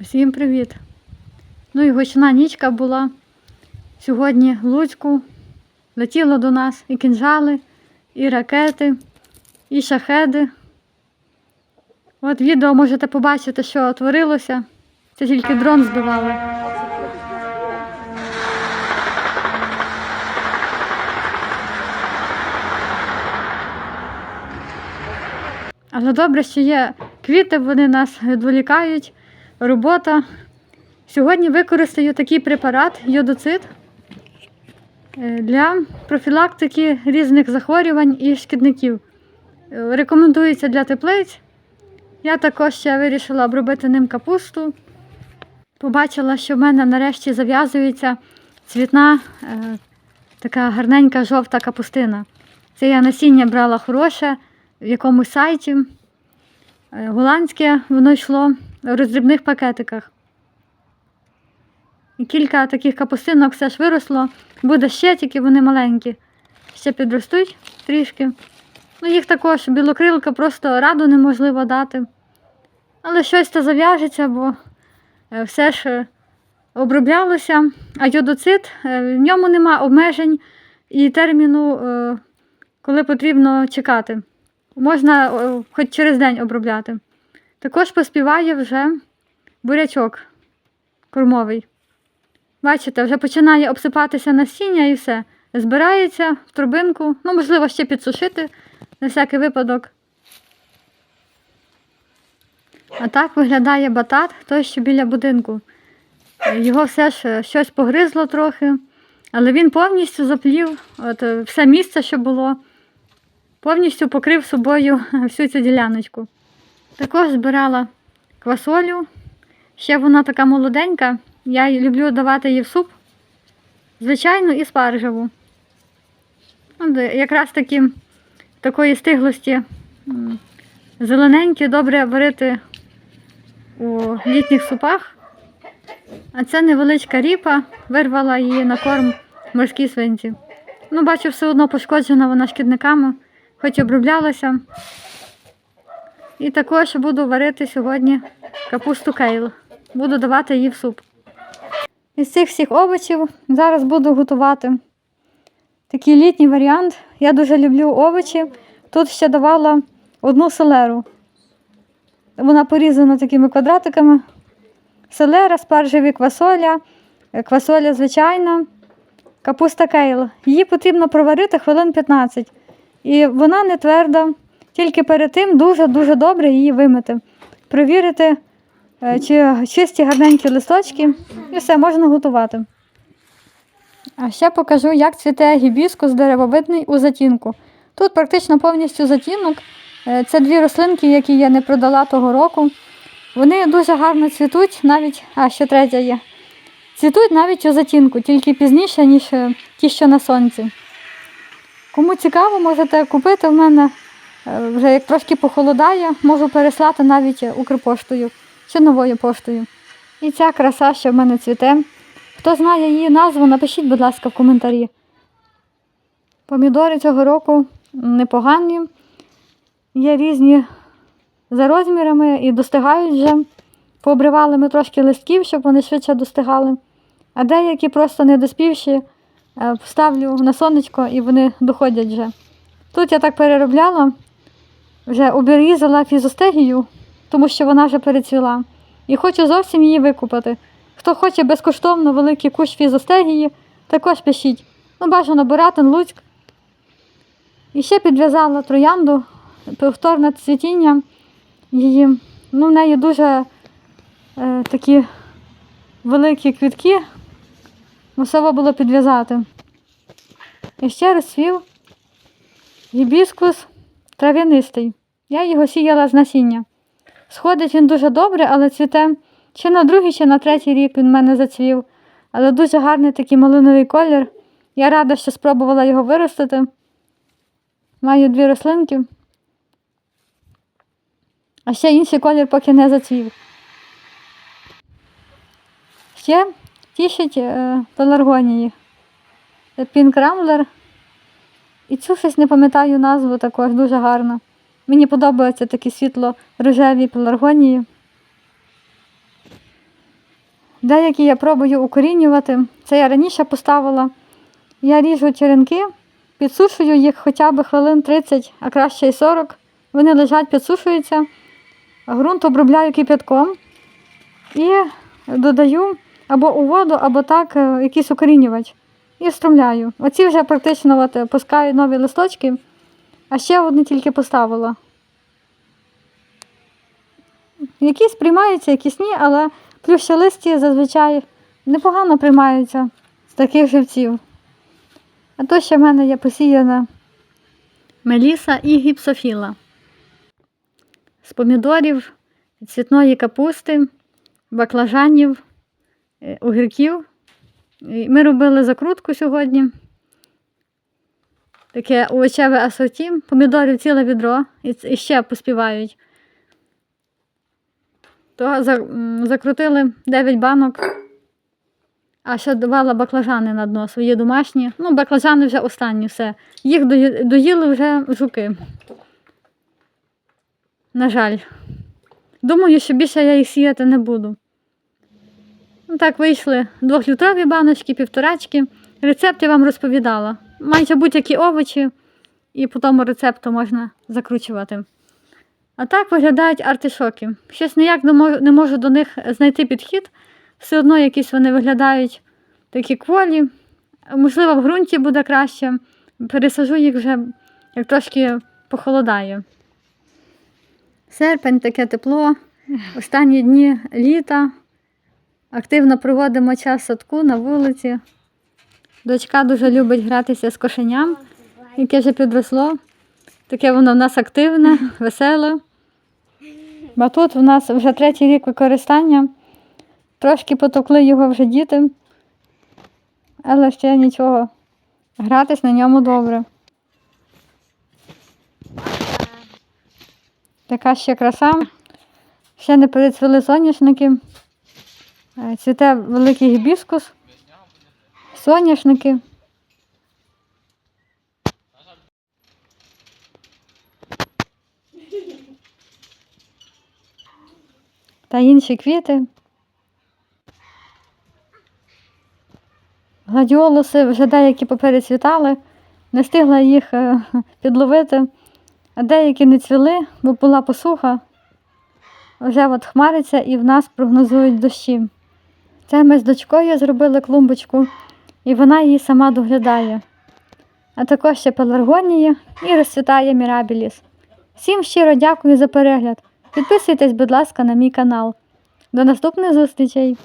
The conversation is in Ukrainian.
Всім привіт! Ну і гучна нічка була сьогодні в Луцьку. Летіло до нас і кінжали, і ракети, і шахеди. От відео можете побачити, що творилося. Це тільки дрон збивали. Але добре, що є квіти, вони нас відволікають, робота. Сьогодні використаю такий препарат йодоцит е, для профілактики різних захворювань і шкідників. Рекомендується для теплиць. Я також ще вирішила обробити ним капусту. Побачила, що в мене нарешті зав'язується цвітна е, така гарненька жовта капустина. Це я насіння брала хороше в якомусь сайті. Е, Голландське воно йшло в роздрібних пакетиках. Кілька таких капустинок все ж виросло. Буде ще, тільки вони маленькі. Ще підростуть трішки. Ну, їх також білокрилка просто раду неможливо дати. Але щось то зав'яжеться, бо е, все ж е, оброблялося. А йодоцит, е, в ньому нема обмежень і терміну, коли потрібно чекати. Можна хоч через день обробляти. Також поспіває вже бурячок кормовий. Бачите, вже починає обсипатися насіння і все. Збирається в турбинку, ну, можливо, ще підсушити на всякий випадок. А так виглядає батат, той, що біля будинку. Його все ж е, щось погризло трохи, але він повністю заплів от, е, все місце, що було, повністю покрив собою всю цю діляночку. Також збирала квасолю. Ще вона така молоденька. Я люблю давати її в суп. Звичайно, і спаржеву. Якраз таки такої стиглості зелененькі, добре варити у літніх супах. А це невеличка ріпа, вирвала її на корм морській свинці. Ну, бачу, все одно пошкоджена вона шкідниками, хоч оброблялася. І також буду варити сьогодні капусту кейл. Буду давати її в суп. Із цих всіх овочів зараз буду готувати такий літній варіант. Я дуже люблю овочі. Тут ще давала одну селеру. Вона порізана такими квадратиками. Селера, спаржеві квасоля, е, квасоля звичайна, капуста кейл. Її потрібно проварити хвилин 15. І вона не тверда. Тільки перед тим дуже-дуже добре її вимити. Провірити, е, чи чисті гарненькі листочки, і все, можна готувати. А ще покажу, як цвіте гібіскус деревовидний у затінку. Тут практично повністю затінок. Е, Це дві рослинки, які я не продала того року. Вони дуже гарно цвітуть, навіть, а ще третя є. Цвітуть навіть у затінку, тільки пізніше, ніж е, ті, що на сонці. Кому цікаво, можете купити в мене вже як трошки похолодає, можу переслати навіть Укрпоштою чи новою поштою. І ця краса, що в мене цвіте. Хто знає її назву, напишіть, будь ласка, в коментарі. Помідори цього року непогані, є різні за розмірами і достигають вже. Пообривали ми трошки листків, щоб вони швидше достигали. А деякі просто недоспівші е, ставлю на сонечко і вони доходять вже. Тут я так переробляла, вже обрізала фізостегію, тому що вона вже перецвіла. І хочу зовсім її викупати. Хто хоче безкоштовно великий кущ фізостегії, також пишіть. Ну, бажано Боратин, Луцьк. І ще підв'язала троянду, повторне цвітіння її. Ну, в неї дуже е, такі великі квітки. Мусово було підв'язати. І ще розцвів гібіскус трав'янистий. Я його сіяла з насіння. Сходить він дуже добре, але цвіте чи на другий, чи на третій рік він в мене зацвів. Але дуже гарний такий малиновий колір. Я рада, що спробувала його виростити. Маю дві рослинки. А ще інший колір поки не зацвів. Ще тішить е, пеларгонії. Pink Rambler. І цю щось не пам'ятаю назву також дуже гарно. Мені подобаються такі світло-рожеві пеларгонії. Деякі я пробую укорінювати. Це я раніше поставила. Я ріжу черенки, підсушую їх хоча б хвилин 30, а краще й 40. Вони лежать, підсушуються. Грунт обробляю кип'ятком і додаю або у воду, або так е, якийсь укорінювач. І струмляю. Оці вже практично от, е, пускаю нові листочки, а ще одні тільки поставила. Якісь приймаються, якісь ні, але плющолисті зазвичай непогано приймаються з таких живців. А то ще в мене є посіяна меліса і гіпсофіла. З помідорів, цвітної капусти, баклажанів, е, огірків. Ми робили закрутку сьогодні. Таке овочеве асорті, помідорів ціле відро і ще поспівають. То закрутили 9 банок, а ще давала баклажани на дно свої домашні. Ну, баклажани вже останні все. Їх доїли вже жуки. На жаль. Думаю, що більше я їх сіяти не буду. Ну, так вийшли двохлітрові баночки, півторачки. Рецепт я вам розповідала. Майже будь-які овочі, і по тому рецепту можна закручувати. А так виглядають артишоки. Щось ніяк не можу, до них знайти підхід. Все одно якісь вони виглядають такі кволі. Можливо, в ґрунті буде краще. Пересажу їх вже, як трошки похолодає. Серпень таке тепло. Останні дні літа. Активно проводимо час в садку на вулиці. Дочка дуже любить гратися з кошеням, яке вже підросло. Таке воно в нас активне, веселе. Бо тут в нас вже третій рік використання. Трошки потокли його вже діти, але ще нічого. Гратись на ньому добре. Така ще краса. Ще не перецвіли соняшники. Е, Цвіте великий гібіскус, соняшники. Та інші квіти. Гладіолуси вже деякі поперецвітали, не встигла їх е, підловити, а деякі не цвіли, бо була посуха. Вже от хмариться і в нас прогнозують дощі. Це ми з дочкою зробили клумбочку, і вона її сама доглядає. А також ще пеларгонія і розцвітає мірабіліс. Всім щиро дякую за перегляд. Підписуйтесь, будь ласка, на мій канал. До наступних зустрічей!